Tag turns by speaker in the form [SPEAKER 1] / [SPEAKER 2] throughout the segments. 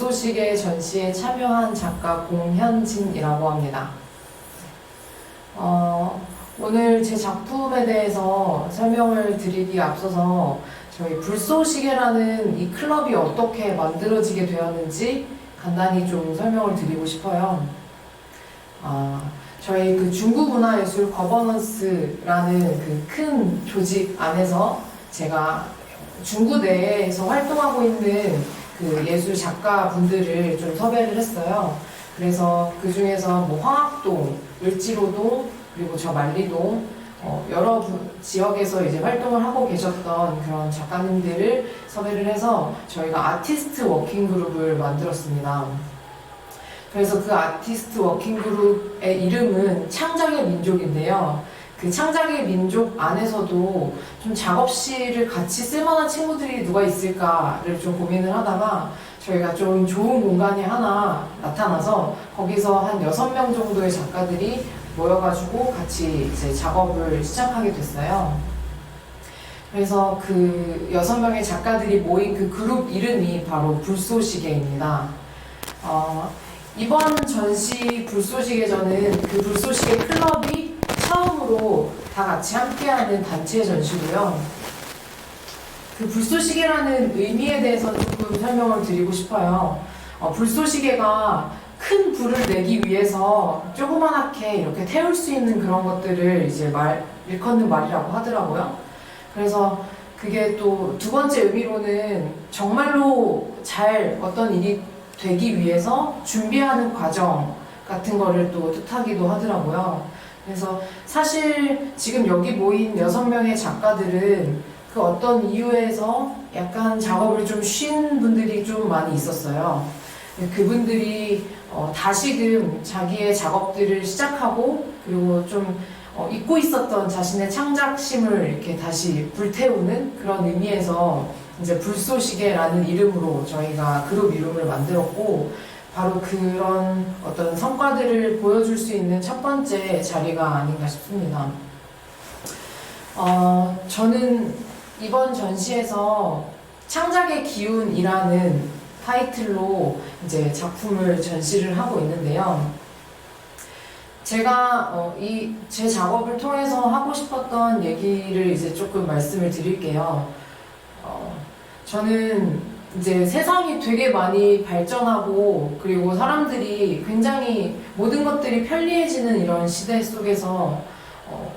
[SPEAKER 1] 불쏘시개 전시에 참여한 작가 공현진이라고 합니다. 어, 오늘 제 작품에 대해서 설명을 드리기에 앞서서 저희 불쏘시개라는 이 클럽이 어떻게 만들어지게 되었는지 간단히 좀 설명을 드리고 싶어요. 아, 저희 그 중구문화예술 거버넌스라는 그 큰 조직 안에서 제가 중구 내에서 활동하고 있는 그 예술 작가 분들을 좀 섭외를 했어요. 그래서 그 중에서 뭐 황학동, 을지로동, 그리고 저 만리동, 어, 여러 부- 지역에서 이제 활동을 하고 계셨던 그런 작가님들을 섭외를 해서 저희가 아티스트 워킹 그룹을 만들었습니다. 그래서 그 아티스트 워킹 그룹의 이름은 창작의 민족인데요. 그 창작의 민족 안에서도 좀 작업실을 같이 쓸만한 친구들이 누가 있을까를 좀 고민을 하다가 저희가 좀 좋은 공간이 하나 나타나서 거기서 한 여섯 명 정도의 작가들이 모여가지고 같이 이제 작업을 시작하게 됐어요. 그래서 그 여섯 명의 작가들이 모인 그 그룹 이름이 바로 불쏘시개입니다. 어, 이번 전시 불쏘시개전은 그 불쏘시개 클럽이 처음으로 다 같이 함께하는 단체 전시고요. 그 불쏘시개라는 의미에 대해서 조금 설명을 드리고 싶어요. 어, 불쏘시개가 큰 불을 내기 위해서 조그만하게 이렇게 태울 수 있는 그런 것들을 이제 말, 일컫는 말이라고 하더라고요. 그래서 그게 또 두 번째 의미로는 정말로 잘 어떤 일이 되기 위해서 준비하는 과정 같은 거를 또 뜻하기도 하더라고요. 그래서 사실 지금 여기 모인 여섯 명의 작가들은 그 어떤 이유에서 약간 작업을 좀 쉰 분들이 좀 많이 있었어요. 그분들이 어, 다시금 자기의 작업들을 시작하고 그리고 좀 어, 잊고 있었던 자신의 창작심을 이렇게 다시 불태우는 그런 의미에서 이제 불쏘시개라는 이름으로 저희가 그룹 이름을 만들었고 바로 그런 어떤 성과들을 보여줄 수 있는 첫 번째 자리가 아닌가 싶습니다. 어, 저는 이번 전시에서 창작의 기운이라는 타이틀로 이제 작품을 전시를 하고 있는데요. 제가 어, 이제 작업을 통해서 하고 싶었던 얘기를 이제 조금 말씀을 드릴게요. 어, 저는 이제 세상이 되게 많이 발전하고 그리고 사람들이 굉장히 모든 것들이 편리해지는 이런 시대 속에서 어,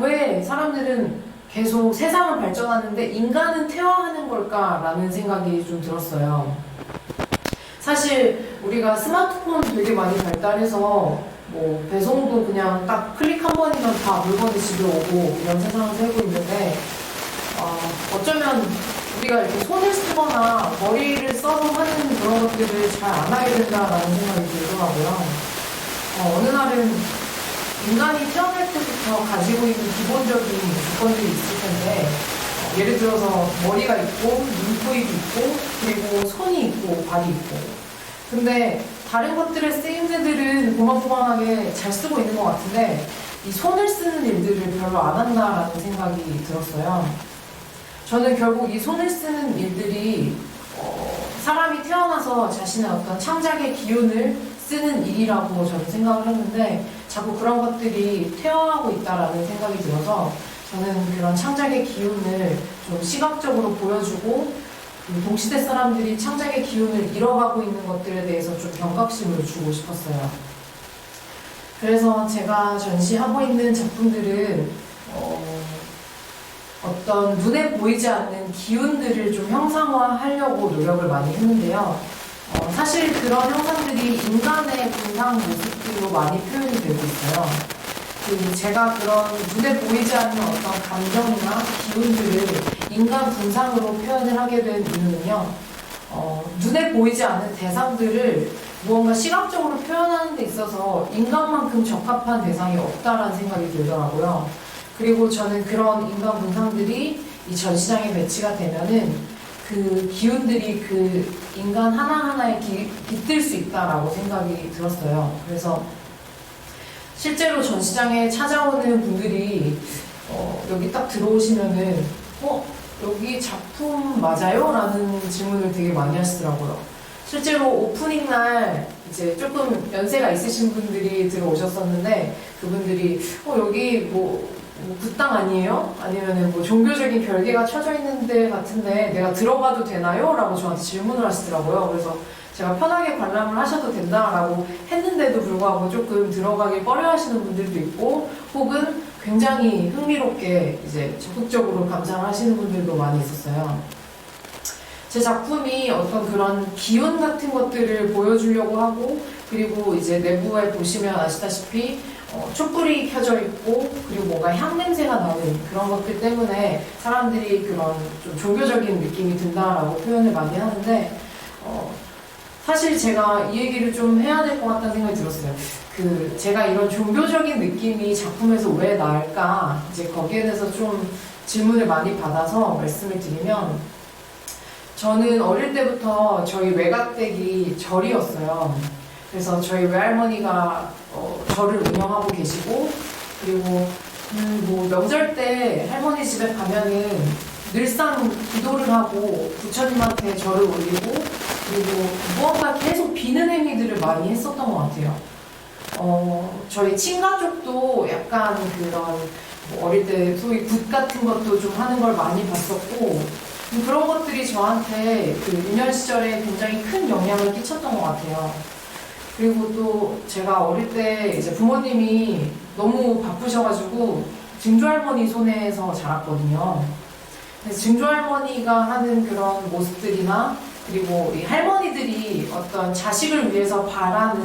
[SPEAKER 1] 왜 사람들은 계속 세상은 발전하는데 인간은 퇴화하는 걸까라는 생각이 좀 들었어요. 사실 우리가 스마트폰 되게 많이 발달해서 뭐 배송도 그냥 딱 클릭 한 번이면 다 물건이 집에 오고 이런 세상을 살고 있는데 어, 어쩌면 우리가 이렇게 손을 쓰거나 머리를 써서 하는 그런 것들을 잘 안 하게 된다라는 생각이 들더라고요. 어, 어느 날은 인간이 태어날 때부터 가지고 있는 기본적인 조건들이 있을 텐데 어, 예를 들어서 머리가 있고 눈코입이 있고 그리고 손이 있고 발이 있고 근데 다른 것들의 쓰임새들은 고만고만하게 잘 쓰고 있는 것 같은데 이 손을 쓰는 일들을 별로 안 한다라는 생각이 들었어요. 저는 결국 이 손을 쓰는 일들이 어, 사람이 태어나서 자신의 어떤 창작의 기운을 쓰는 일이라고 저는 생각을 했는데 자꾸 그런 것들이 퇴화하고 있다라는 생각이 들어서 저는 그런 창작의 기운을 좀 시각적으로 보여주고 그 동시대 사람들이 창작의 기운을 잃어가고 있는 것들에 대해서 좀 경각심을 주고 싶었어요. 그래서 제가 전시하고 있는 작품들은 어, 어떤 눈에 보이지 않는 기운들을 좀 형상화하려고 노력을 많이 했는데요. 어, 사실 그런 형상들이 인간의 분상 모습들로 많이 표현이 되고 있어요. 그 제가 그런 눈에 보이지 않는 어떤 감정이나 기운들을 인간 분상으로 표현을 하게 된 이유는요. 어, 눈에 보이지 않는 대상들을 무언가 시각적으로 표현하는 데 있어서 인간만큼 적합한 대상이 없다라는 생각이 들더라고요. 그리고 저는 그런 인간 분상들이 이 전시장에 배치가 되면은 그 기운들이 그 인간 하나하나에 기, 깃들 수 있다라고 생각이 들었어요. 그래서 실제로 전시장에 찾아오는 분들이 어, 여기 딱 들어오시면은 어 여기 작품 맞아요? 라는 질문을 되게 많이 하시더라고요. 실제로 오프닝 날 이제 조금 연세가 있으신 분들이 들어오셨었는데 그분들이 어 여기 뭐, 뭐 굿당 아니에요? 아니면은 뭐 종교적인 별개가 쳐져 있는데 같은데 내가 들어가도 되나요? 라고 저한테 질문을 하시더라고요. 그래서 제가 편하게 관람을 하셔도 된다라고 했는데도 불구하고 조금 들어가기 꺼려 하시는 분들도 있고 혹은 굉장히 흥미롭게 이제 적극적으로 감상을 하시는 분들도 많이 있었어요. 제 작품이 어떤 그런 기운 같은 것들을 보여주려고 하고 그리고 이제 내부에 보시면 아시다시피 어, 촛불이 켜져 있고 그리고 뭔가 향 냄새가 나는 그런 것들 때문에 사람들이 그런 좀 종교적인 느낌이 든다라고 표현을 많이 하는데 어, 사실 제가 이 얘기를 좀 해야 될 것 같다는 생각이 들었어요. 그 제가 이런 종교적인 느낌이 작품에서 왜 나을까 이제 거기에 대해서 좀 질문을 많이 받아서 말씀을 드리면 저는 어릴 때부터 저희 외갓댁이 절이었어요. 그래서 저희 외할머니가 어, 절을 운영하고 계시고 그리고 음, 뭐 명절 때 할머니 집에 가면은 늘상 기도를 하고 부처님한테 절을 올리고 그리고 무언가 계속 비는 행위들을 많이 했었던 것 같아요. 어, 저희 친가족도 약간 그런 뭐 어릴 때 소위 굿 같은 것도 좀 하는 걸 많이 봤었고 음, 그런 것들이 저한테 그 유년 시절에 굉장히 큰 영향을 끼쳤던 것 같아요. 그리고 또 제가 어릴 때 이제 부모님이 너무 바쁘셔가지고 증조 할머니 손에서 자랐거든요. 그래서 증조 할머니가 하는 그런 모습들이나 그리고 이 할머니들이 어떤 자식을 위해서 바라는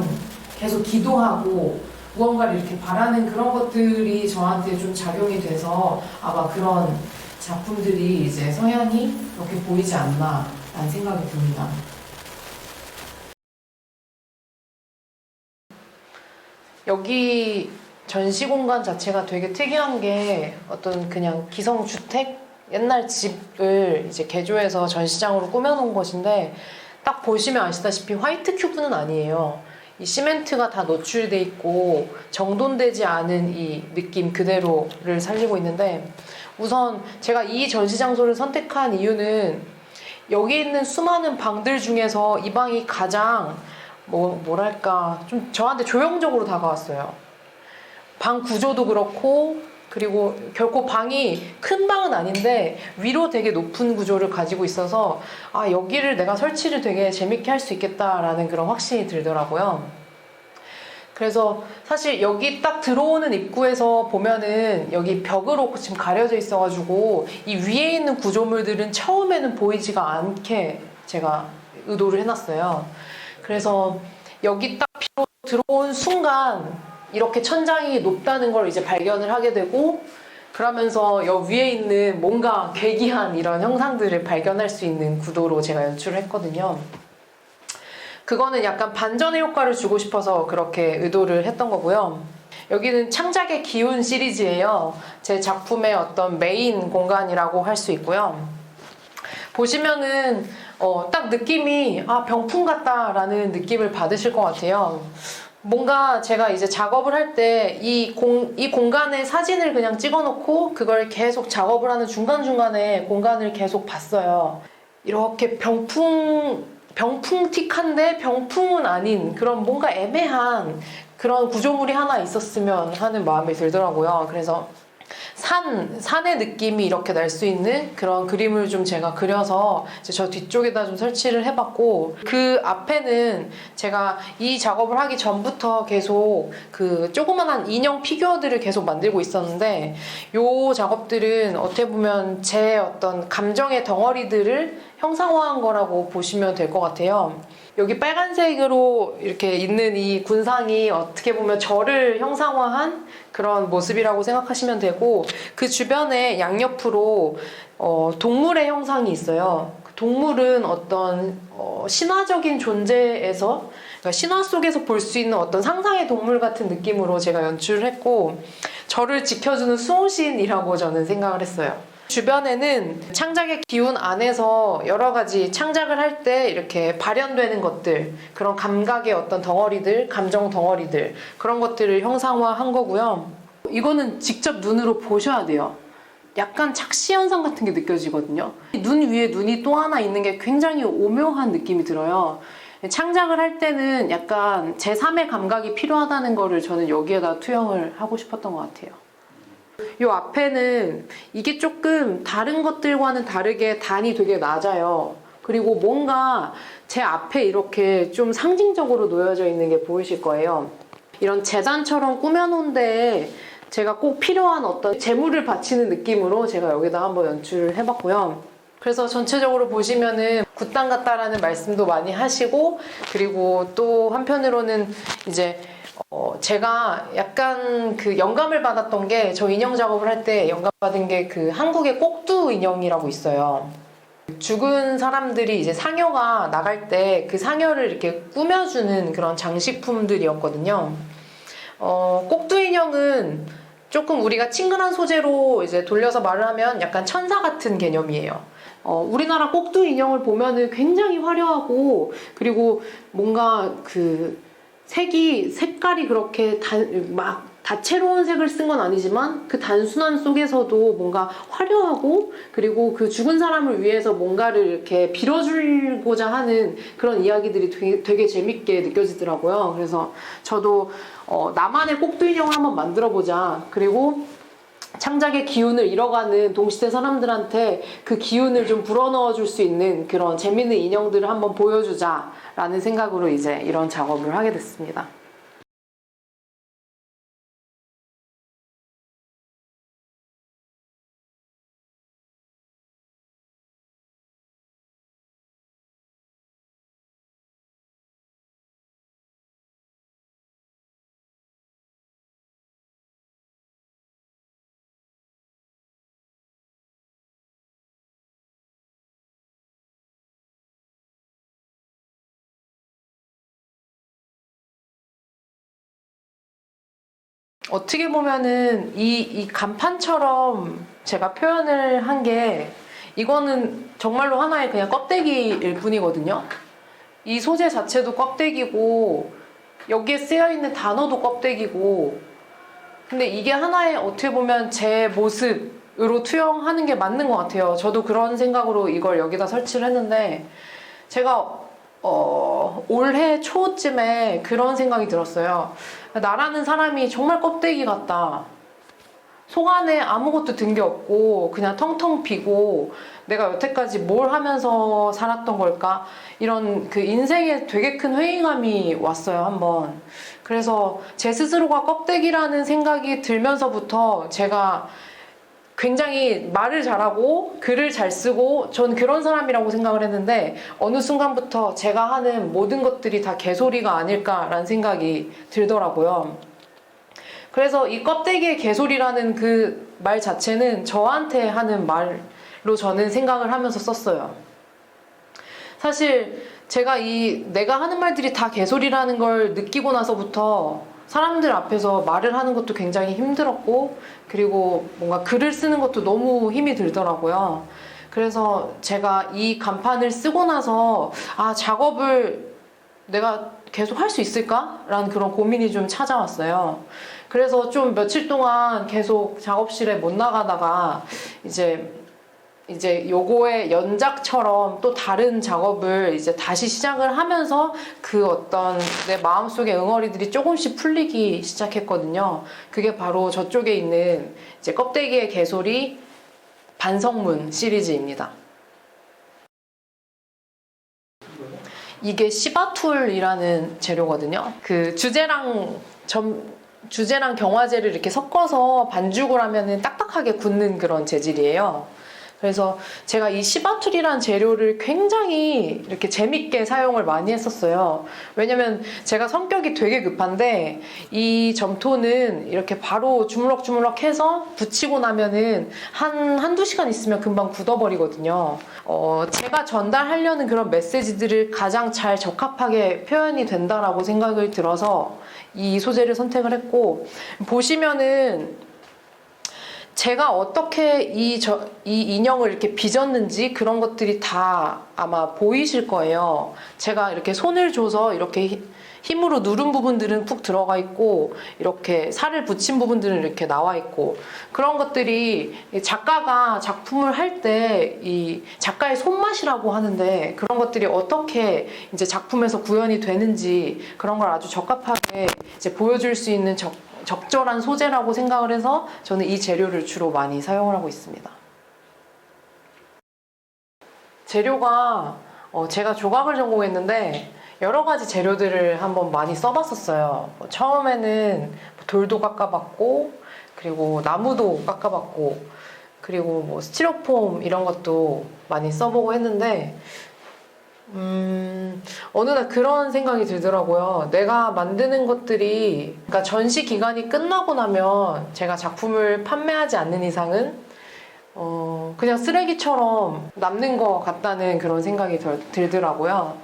[SPEAKER 1] 계속 기도하고 무언가를 이렇게 바라는 그런 것들이 저한테 좀 작용이 돼서 아마 그런 작품들이 이제 성향이 그렇게 보이지 않나라는 생각이 듭니다. 여기 전시 공간 자체가 되게 특이한 게 어떤 그냥 기성 주택 옛날 집을 이제 개조해서 전시장으로 꾸며놓은 것인데 딱 보시면 아시다시피 화이트 큐브는 아니에요. 이 시멘트가 다 노출돼 있고 정돈되지 않은 이 느낌 그대로를 살리고 있는데 우선 제가 이 전시 장소를 선택한 이유는 여기 있는 수많은 방들 중에서 이 방이 가장 뭐 뭐랄까 좀 저한테 조형적으로 다가왔어요. 방 구조도 그렇고 그리고 결코 방이 큰 방은 아닌데 위로 되게 높은 구조를 가지고 있어서 아 여기를 내가 설치를 되게 재밌게 할 수 있겠다라는 그런 확신이 들더라고요. 그래서 사실 여기 딱 들어오는 입구에서 보면은 여기 벽으로 지금 가려져 있어가지고 이 위에 있는 구조물들은 처음에는 보이지가 않게 제가 의도를 해놨어요. 그래서 여기 딱 비로 들어온 순간 이렇게 천장이 높다는 걸 이제 발견을 하게 되고 그러면서 여 위에 있는 뭔가 괴기한 이런 형상들을 발견할 수 있는 구도로 제가 연출을 했거든요. 그거는 약간 반전의 효과를 주고 싶어서 그렇게 의도를 했던 거고요. 여기는 창작의 기운 시리즈예요. 제 작품의 어떤 메인 공간이라고 할 수 있고요. 보시면은 어, 딱 느낌이 아 병풍 같다라는 느낌을 받으실 것 같아요. 뭔가 제가 이제 작업을 할 때 이 공, 이 공간에 사진을 그냥 찍어 놓고 그걸 계속 작업을 하는 중간중간에 공간을 계속 봤어요. 이렇게 병풍, 병풍틱한데 병풍은 아닌 그런 뭔가 애매한 그런 구조물이 하나 있었으면 하는 마음이 들더라고요. 그래서 산, 산의 느낌이 이렇게 날 수 있는 그런 그림을 좀 제가 그려서 이제 저 뒤쪽에다 좀 설치를 해봤고 그 앞에는 제가 이 작업을 하기 전부터 계속 그 조그만한 인형 피규어들을 계속 만들고 있었는데 요 작업들은 어떻게 보면 제 어떤 감정의 덩어리들을 형상화한 거라고 보시면 될 것 같아요. 여기 빨간색으로 이렇게 있는 이 군상이 어떻게 보면 저를 형상화한 그런 모습이라고 생각하시면 되고 그 주변에 양옆으로 어, 동물의 형상이 있어요. 그 동물은 어떤 어, 신화적인 존재에서 그러니까 신화 속에서 볼 수 있는 어떤 상상의 동물 같은 느낌으로 제가 연출을 했고 저를 지켜주는 수호신이라고 저는 생각을 했어요. 주변에는 창작의 기운 안에서 여러 가지 창작을 할 때 이렇게 발현되는 것들, 그런 감각의 어떤 덩어리들, 감정 덩어리들, 그런 것들을 형상화한 거고요. 이거는 직접 눈으로 보셔야 돼요. 약간 착시 현상 같은 게 느껴지거든요. 눈 위에 눈이 또 하나 있는 게 굉장히 오묘한 느낌이 들어요. 창작을 할 때는 약간 제3의 감각이 필요하다는 거를 저는 여기에다 투영을 하고 싶었던 것 같아요. 요 앞에는 이게 조금 다른 것들과는 다르게 단이 되게 낮아요. 그리고 뭔가 제 앞에 이렇게 좀 상징적으로 놓여져 있는 게 보이실 거예요. 이런 재단처럼 꾸며놓은 데에 제가 꼭 필요한 어떤 재물을 바치는 느낌으로 제가 여기다 한번 연출을 해봤고요. 그래서 전체적으로 보시면은 굿당 같다라는 말씀도 많이 하시고 그리고 또 한편으로는 이제 어 제가 약간 그 영감을 받았던 게 저 인형 작업을 할 때 영감 받은 게 그 한국의 꼭두 인형이라고 있어요. 죽은 사람들이 이제 상여가 나갈 때 그 상여를 이렇게 꾸며주는 그런 장식품들이었거든요. 어, 꼭두 인형은 조금 우리가 친근한 소재로 이제 돌려서 말을 하면 약간 천사 같은 개념이에요. 어, 우리나라 꼭두 인형을 보면은 굉장히 화려하고 그리고 뭔가 그 색이 색깔이 그렇게 단, 막 다채로운 색을 쓴 건 아니지만 그 단순한 속에서도 뭔가 화려하고 그리고 그 죽은 사람을 위해서 뭔가를 이렇게 빌어주고자 하는 그런 이야기들이 되게, 되게 재밌게 느껴지더라고요. 그래서 저도 어, 나만의 꼭두 인형을 한번 만들어 보자. 그리고 창작의 기운을 잃어가는 동시대 사람들한테 그 기운을 좀 불어넣어 줄 수 있는 그런 재밌는 인형들을 한번 보여주자라는 생각으로 이제 이런 작업을 하게 됐습니다. 어떻게 보면은 이, 이 간판처럼 제가 표현을 한 게 이거는 정말로 하나의 그냥 껍데기일 뿐이거든요. 이 소재 자체도 껍데기고 여기에 쓰여 있는 단어도 껍데기고 근데 이게 하나의 어떻게 보면 제 모습으로 투영하는 게 맞는 것 같아요. 저도 그런 생각으로 이걸 여기다 설치를 했는데 제가 어, 올해 초쯤에 그런 생각이 들었어요. 나라는 사람이 정말 껍데기 같다. 속 안에 아무것도 든 게 없고 그냥 텅텅 비고 내가 여태까지 뭘 하면서 살았던 걸까 이런 그 인생에 되게 큰 회의감이 왔어요 한번 그래서 제 스스로가 껍데기라는 생각이 들면서부터 제가 굉장히 말을 잘하고 글을 잘 쓰고 전 그런 사람이라고 생각을 했는데 어느 순간부터 제가 하는 모든 것들이 다 개소리가 아닐까라는 생각이 들더라고요. 그래서 이 껍데기의 개소리라는 그 말 자체는 저한테 하는 말로 저는 생각을 하면서 썼어요. 사실 제가 이 내가 하는 말들이 다 개소리라는 걸 느끼고 나서부터 사람들 앞에서 말을 하는 것도 굉장히 힘들었고 그리고 뭔가 글을 쓰는 것도 너무 힘이 들더라고요. 그래서 제가 이 간판을 쓰고 나서 아 작업을 내가 계속 할 수 있을까라는 그런 고민이 좀 찾아왔어요. 그래서 좀 며칠 동안 계속 작업실에 못 나가다가 이제 이제 요거의 연작처럼 또 다른 작업을 이제 다시 시작을 하면서 그 어떤 내 마음속의 응어리들이 조금씩 풀리기 시작했거든요. 그게 바로 저쪽에 있는 이제 껍데기의 개소리 반성문 시리즈입니다. 이게 시바툴이라는 재료거든요. 그 주제랑 점 주제랑 경화제를 이렇게 섞어서 반죽을 하면은 딱딱하게 굳는 그런 재질이에요. 그래서 제가 이 시바툴이라는 재료를 굉장히 이렇게 재밌게 사용을 많이 했었어요. 왜냐면 제가 성격이 되게 급한데 이 점토는 이렇게 바로 주물럭주물럭 해서 붙이고 나면은 한, 한두 시간 있으면 금방 굳어버리거든요. 어, 제가 전달하려는 그런 메시지들을 가장 잘 적합하게 표현이 된다라고 생각을 들어서 이 소재를 선택을 했고, 보시면은 제가 어떻게 이, 저, 이 인형을 이렇게 빚었는지 그런 것들이 다 아마 보이실 거예요. 제가 이렇게 손을 줘서 이렇게 히- 힘으로 누른 부분들은 푹 들어가 있고, 이렇게 살을 붙인 부분들은 이렇게 나와 있고, 그런 것들이 이 작가가 작품을 할 때 이 작가의 손맛이라고 하는데, 그런 것들이 어떻게 이제 작품에서 구현이 되는지 그런 걸 아주 적합하게 이제 보여줄 수 있는 적, 적절한 소재라고 생각을 해서 저는 이 재료를 주로 많이 사용을 하고 있습니다. 재료가 어, 제가 조각을 전공했는데 여러 가지 재료들을 한번 많이 써봤었어요. 뭐 처음에는 돌도 깎아봤고 그리고 나무도 깎아봤고 그리고 뭐 스티로폼 이런 것도 많이 써보고 했는데 음, 어느 날 그런 생각이 들더라고요. 내가 만드는 것들이, 그러니까 전시 기간이 끝나고 나면 제가 작품을 판매하지 않는 이상은, 어, 그냥 쓰레기처럼 남는 것 같다는 그런 생각이 들, 들더라고요.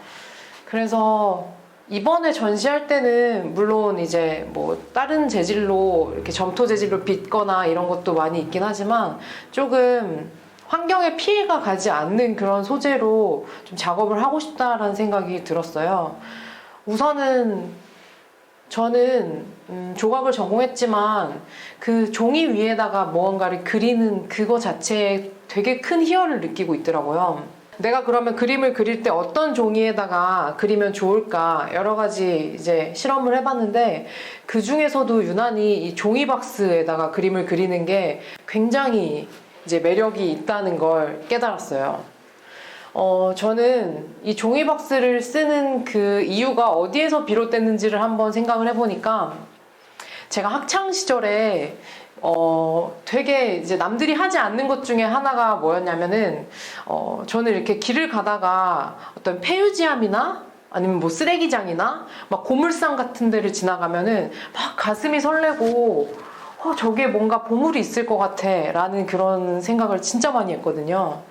[SPEAKER 1] 그래서 이번에 전시할 때는 물론 이제 뭐 다른 재질로 이렇게 점토 재질로 빚거나 이런 것도 많이 있긴 하지만 조금 환경에 피해가 가지 않는 그런 소재로 좀 작업을 하고 싶다라는 생각이 들었어요. 우선은 저는 음, 조각을 전공했지만 그 종이 위에다가 무언가를 그리는 그거 자체에 되게 큰 희열을 느끼고 있더라고요. 내가 그러면 그림을 그릴 때 어떤 종이에다가 그리면 좋을까 여러 가지 이제 실험을 해봤는데 그 중에서도 유난히 이 종이 박스에다가 그림을 그리는 게 굉장히 이제 매력이 있다는 걸 깨달았어요. 어, 저는 이 종이박스를 쓰는 그 이유가 어디에서 비롯됐는지를 한번 생각을 해보니까 제가 학창 시절에 어, 되게 이제 남들이 하지 않는 것 중에 하나가 뭐였냐면은 어, 저는 이렇게 길을 가다가 어떤 폐유지함이나 아니면 뭐 쓰레기장이나 막 고물상 같은 데를 지나가면은 막 가슴이 설레고 어, 저게 뭔가 보물이 있을 것 같아 라는 그런 생각을 진짜 많이 했거든요.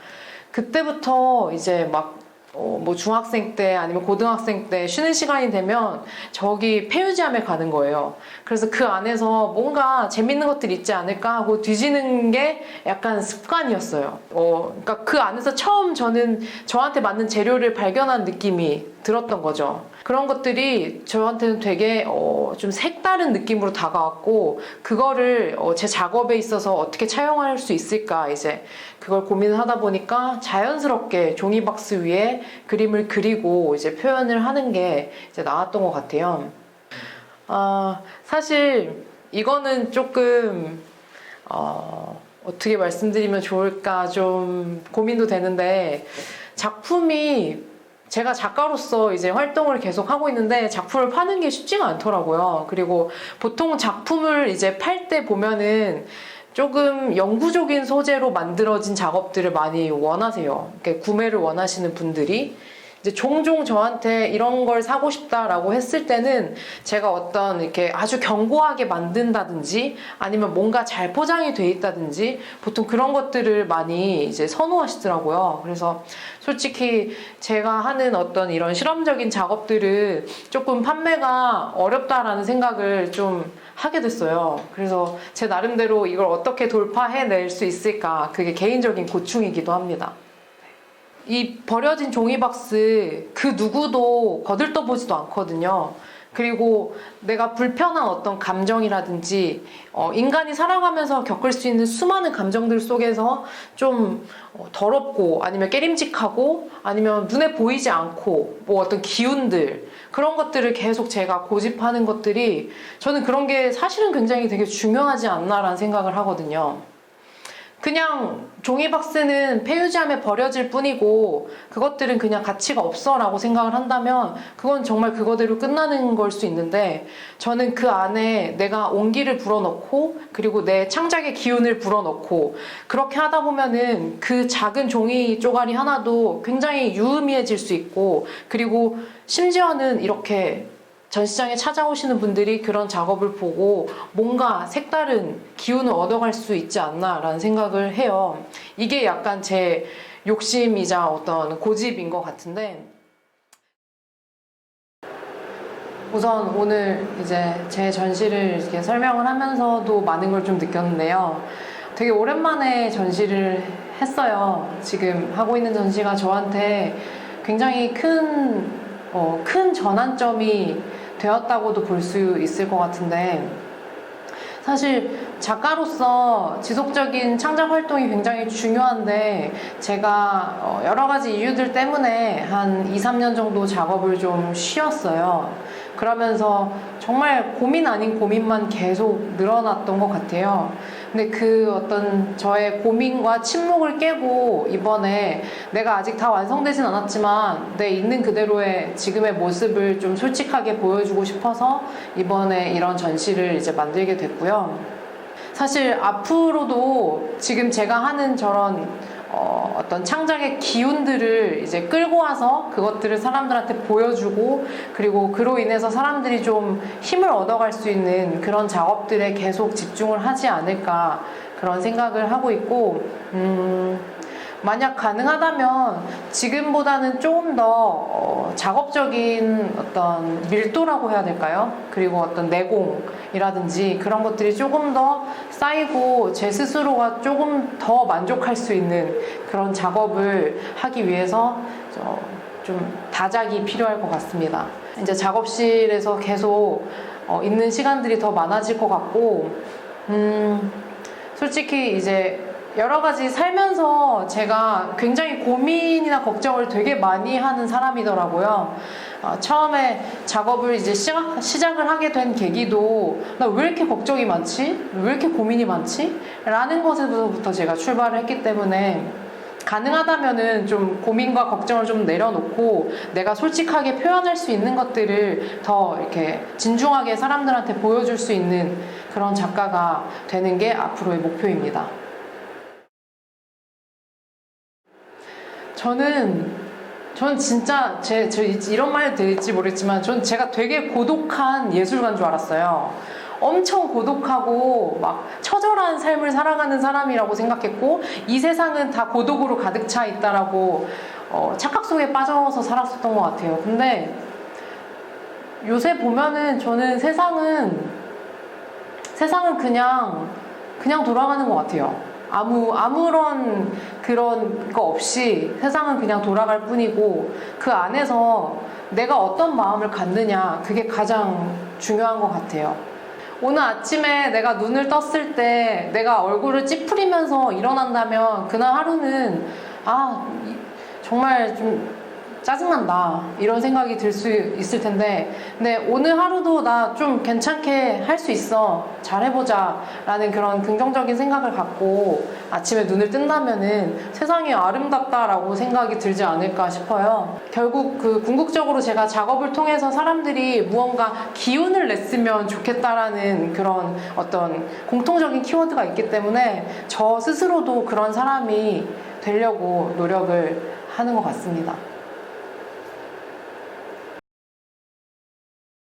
[SPEAKER 1] 그때부터 이제 막, 어, 뭐 중학생 때 아니면 고등학생 때 쉬는 시간이 되면 저기 폐유지함에 가는 거예요. 그래서 그 안에서 뭔가 재밌는 것들이 있지 않을까 하고 뒤지는 게 약간 습관이었어요. 어, 그러니까 그 안에서 처음 저는 저한테 맞는 재료를 발견한 느낌이 들었던 거죠. 그런 것들이 저한테는 되게 어, 좀 색다른 느낌으로 다가왔고 그거를 어, 제 작업에 있어서 어떻게 차용할 수 있을까 이제 그걸 고민을 하다 보니까 자연스럽게 종이박스 위에 그림을 그리고 이제 표현을 하는 게 이제 나왔던 것 같아요. 아, 사실 이거는 조금 어, 어떻게 말씀드리면 좋을까 좀 고민도 되는데 작품이 제가 작가로서 이제 활동을 계속 하고 있는데 작품을 파는 게 쉽지가 않더라고요. 그리고 보통 작품을 이제 팔 때 보면은 조금 영구적인 소재로 만들어진 작업들을 많이 원하세요. 구매를 원하시는 분들이. 이제 종종 저한테 이런 걸 사고 싶다라고 했을 때는 제가 어떤 이렇게 아주 견고하게 만든다든지 아니면 뭔가 잘 포장이 돼 있다든지 보통 그런 것들을 많이 이제 선호하시더라고요. 그래서 솔직히 제가 하는 어떤 이런 실험적인 작업들은 조금 판매가 어렵다라는 생각을 좀 하게 됐어요. 그래서 제 나름대로 이걸 어떻게 돌파해낼 수 있을까 그게 개인적인 고충이기도 합니다. 이 버려진 종이박스 그 누구도 거들떠보지도 않거든요. 그리고 내가 불편한 어떤 감정이라든지 어, 인간이 살아가면서 겪을 수 있는 수많은 감정들 속에서 좀 어, 더럽고 아니면 깨림직하고 아니면 눈에 보이지 않고 뭐 어떤 기운들 그런 것들을 계속 제가 고집하는 것들이 저는 그런 게 사실은 굉장히 되게 중요하지 않나라는 생각을 하거든요. 그냥 종이 박스는 폐유지함에 버려질 뿐이고 그것들은 그냥 가치가 없어라고 생각을 한다면 그건 정말 그거대로 끝나는 걸 수 있는데 저는 그 안에 내가 온기를 불어넣고 그리고 내 창작의 기운을 불어넣고 그렇게 하다 보면은 그 작은 종이 쪼가리 하나도 굉장히 유의미해질 수 있고 그리고 심지어는 이렇게 전시장에 찾아오시는 분들이 그런 작업을 보고 뭔가 색다른 기운을 얻어갈 수 있지 않나라는 생각을 해요. 이게 약간 제 욕심이자 어떤 고집인 것 같은데 우선 오늘 이제 제 전시를 이렇게 설명을 하면서도 많은 걸 좀 느꼈는데요. 되게 오랜만에 전시를 했어요. 지금 하고 있는 전시가 저한테 굉장히 큰, 어, 큰 전환점이 되었다고도 볼 수 있을 것 같은데, 사실 작가로서 지속적인 창작 활동이 굉장히 중요한데 제가 어, 여러 가지 이유들 때문에 한 2, 3년 정도 작업을 좀 쉬었어요. 그러면서 정말 고민 아닌 고민만 계속 늘어났던 것 같아요. 근데 그 어떤 저의 고민과 침묵을 깨고 이번에 내가 아직 다 완성되진 않았지만 내 있는 그대로의 지금의 모습을 좀 솔직하게 보여주고 싶어서 이번에 이런 전시를 이제 만들게 됐고요. 사실 앞으로도 지금 제가 하는 저런 어, 어떤 창작의 기운들을 이제 끌고 와서 그것들을 사람들한테 보여주고 그리고 그로 인해서 사람들이 좀 힘을 얻어갈 수 있는 그런 작업들에 계속 집중을 하지 않을까 그런 생각을 하고 있고 음, 만약 가능하다면 지금보다는 조금 더 어, 작업적인 어떤 밀도라고 해야 될까요? 그리고 어떤 내공 이라든지 그런 것들이 조금 더 쌓이고 제 스스로가 조금 더 만족할 수 있는 그런 작업을 하기 위해서 저, 좀 다작이 필요할 것 같습니다. 이제 작업실에서 계속 어, 있는 시간들이 더 많아질 것 같고, 음, 솔직히 이제 여러 가지 살면서 제가 굉장히 고민이나 걱정을 되게 많이 하는 사람이더라고요. 어, 처음에 작업을 이제 시작, 시작을 하게 된 계기도 나 왜 이렇게 걱정이 많지? 왜 이렇게 고민이 많지? 라는 것에서부터 제가 출발을 했기 때문에 가능하다면은 좀 고민과 걱정을 좀 내려놓고 내가 솔직하게 표현할 수 있는 것들을 더 이렇게 진중하게 사람들한테 보여줄 수 있는 그런 작가가 되는 게 앞으로의 목표입니다. 저는 전 진짜 제, 저 이런 말 될지 모르겠지만 전 제가 되게 고독한 예술가인 줄 알았어요. 엄청 고독하고 막 처절한 삶을 살아가는 사람이라고 생각했고 이 세상은 다 고독으로 가득 차 있다라고 어, 착각 속에 빠져서 살았었던 것 같아요. 근데 요새 보면은 저는 세상은 세상은 그냥 그냥 돌아가는 것 같아요. 아무 아무런 그런 거 없이 세상은 그냥 돌아갈 뿐이고 그 안에서 내가 어떤 마음을 갖느냐 그게 가장 중요한 것 같아요. 오늘 아침에 내가 눈을 떴을 때 내가 얼굴을 찌푸리면서 일어난다면 그날 하루는 아 이- 정말 좀 짜증난다. 이런 생각이 들 수 있을 텐데. 근데 오늘 하루도 나 좀 괜찮게 할 수 있어. 잘 해보자. 라는 그런 긍정적인 생각을 갖고 아침에 눈을 뜬다면은 세상이 아름답다라고 생각이 들지 않을까 싶어요. 결국 그 궁극적으로 제가 작업을 통해서 사람들이 무언가 기운을 냈으면 좋겠다라는 그런 어떤 공통적인 키워드가 있기 때문에 저 스스로도 그런 사람이 되려고 노력을 하는 것 같습니다.